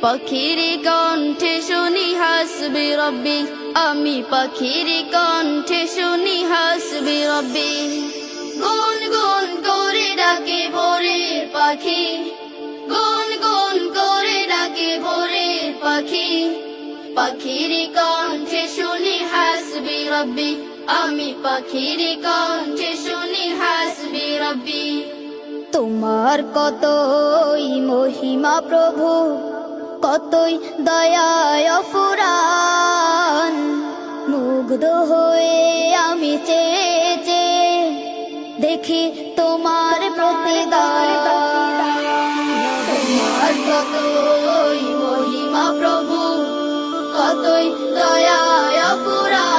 পাখির কণ্ঠে শুনি, হাসবি রব্বি। আমি পাখির কণ্ঠে শুনি, হাসবি রব্বি। গুন গুন করে ডাকে ভোরের পাখি। গুন গুন করে ডাকে ভোরের পাখি। পাখির কণ্ঠে শুনি, হাসবি রব্বি। আমি পাখির কণ্ঠে শুনি, হাসবি রব্বি। তোমার কতই সীমা প্রভু, কতই দয়ায় অফুরান। মুগ্ধ হয়ে আমি চেয়েছে দেখি তোমার প্রতি তোমার কতই মহিমা প্রভু, কতই দয়ায় অফুরান।